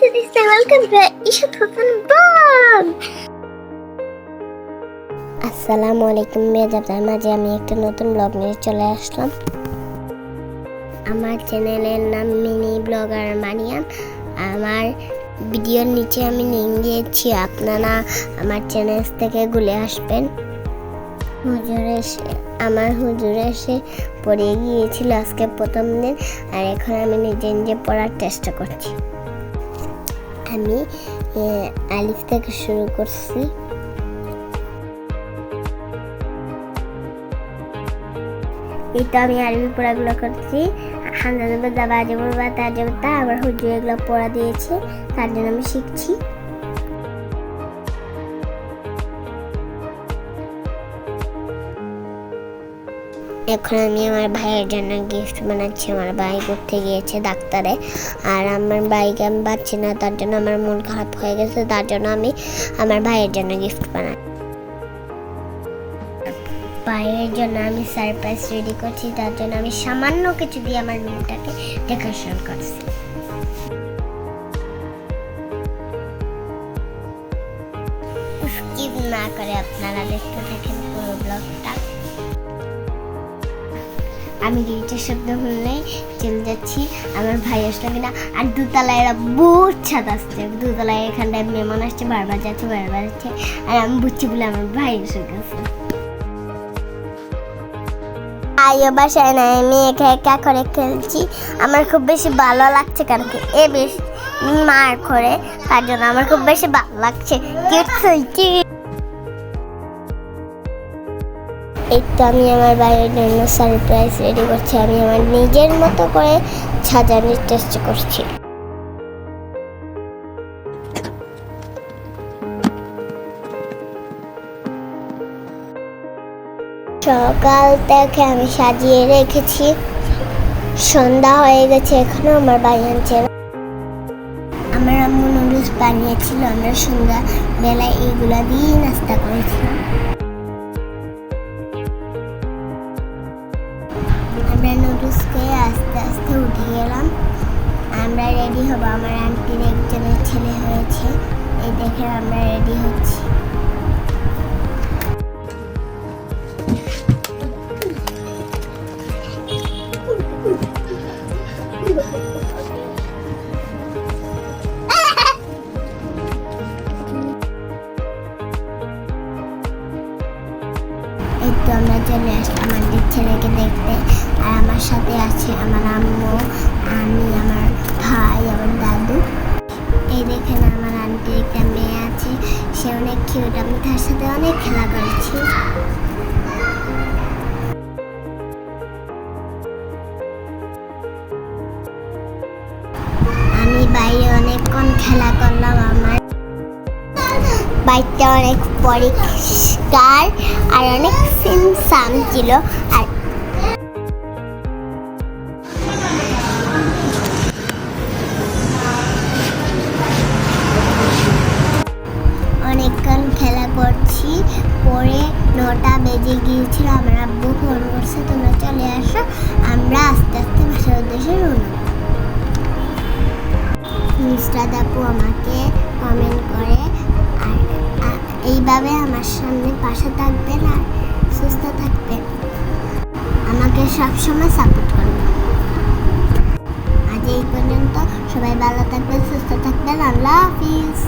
Sister welcome to Isha Khan blog. আসসালামু আলাইকুম আপনার মাঝে আমি একটা নতুন ব্লগ চলে আসলাম। আমার চ্যানেলের নাম মিনি ব্লগার মারিয়াম আমার ভিডিওর নিচে আমি লিঙ্ক দিয়েছি, আপনারা আমার চ্যানেল থেকে ঘুরে আসবেন। হুজুর এসে, আমার হুজুর এসে পড়ে গিয়েছিল আজকে প্রথম দিন, আর এখন আমি নিজে নিজে পড়ার চেষ্টা করছি। আমি আলিফ থেকে শুরু করছি। এই তো আমি আরবি পড়াগুলো করছি। হান্দা দেবে দাবা যাব বা তা আবার হুজুর এগুলো পড়া দিয়েছে, তার জন্য আমি শিখছি। এখন আমি আমার ভাইয়ের জন্য গিফট বানাচ্ছি, আমার ভাই ঘুরতে গিয়েছে ডাক্তারে। আর আমার ভাইকে আমি পাচ্ছি না, তার জন্য আমার মন খারাপ হয়ে গেছে, তার জন্য আমি আমার ভাইয়ের জন্য গিফট বানাই ভাইয়ের জন্য আমি সারপ্রাইজ রেডি করছি, তার জন্য আমি সামান্য কিছু দিয়ে আমার মেয়েটাকে ডেকোরেশন করছি। স্কিপ না করে আপনারা দেখতে থাকেন পুরো ব্লগটা আমি গিরিটের শব্দ শুনলেই চলে যাচ্ছি। আমার ভাই আসলো কিনা? আর দুতলায় এরা বহুত ছাদ আসছে। দুতলায় এখানটায় মেমন আসছে, বারবার যাচ্ছে বারবার যাচ্ছে। আর আমি বুঝছি বলে আমার ভাই এসে গেছে। আইও বাসায় নাই, আমি একা একা করে খেলছি। আমার খুব বেশি ভালো লাগছে কারণ কি, এ বেশ মার করে। তার জন্য আমার খুব বেশি ভালো লাগছে। কি এই তো আমি আমার বাইরের জন্য সারপ্রাইজ রেডি করছি। আমি আমার নিজের মতো করে সাজানোর চেষ্টা করছি। সকাল থেকে আমি সাজিয়ে রেখেছি। সন্ধ্যা হয়ে গেছে, এখনও আমার বাড়ি আনছে আমার আম্মু নুডলস বানিয়েছিল, আমরা সন্ধ্যা বেলায় এইগুলা দিয়ে নাস্তা করেছিলাম আমরা রেডি হব। আমার আন্টির একজনের ছেলে হয়েছে। এই দেখে আমরা রেডি হচ্ছি। তো আমরা চলে আসলাম, আমাদের ছেলেকে দেখতে। আর আমার সাথে আছে আমার আম্মু, আমি, আমার ভাই, আমার দাদু। এই দেখেন আমার আন্টির একটা মেয়ে আছে, সে অনেক কিউট আমি তার সাথে অনেক খেলা করছি। পরিষ্কার আর অনেক সিমসাম ছিল আর অনেকক্ষণ খেলা করছি। পরে নটা বেজে গিয়েছিল, আমার আব্বু ফোন করছে, তোমরা চলে আসো, আমরা আস্তে আস্তে বাসার উদ্দেশ্যে রওনা মিস্টার দাপু আমাকে এইভাবে আমার সামনে পাশে থাকবেন আর সুস্থ থাকবেন? আমাকে সবসময় সাপোর্ট করবেন। আজ এই পর্যন্ত সবাই ভালো থাকবেন, সুস্থ থাকবেন। আল্লাহ হাফিজ।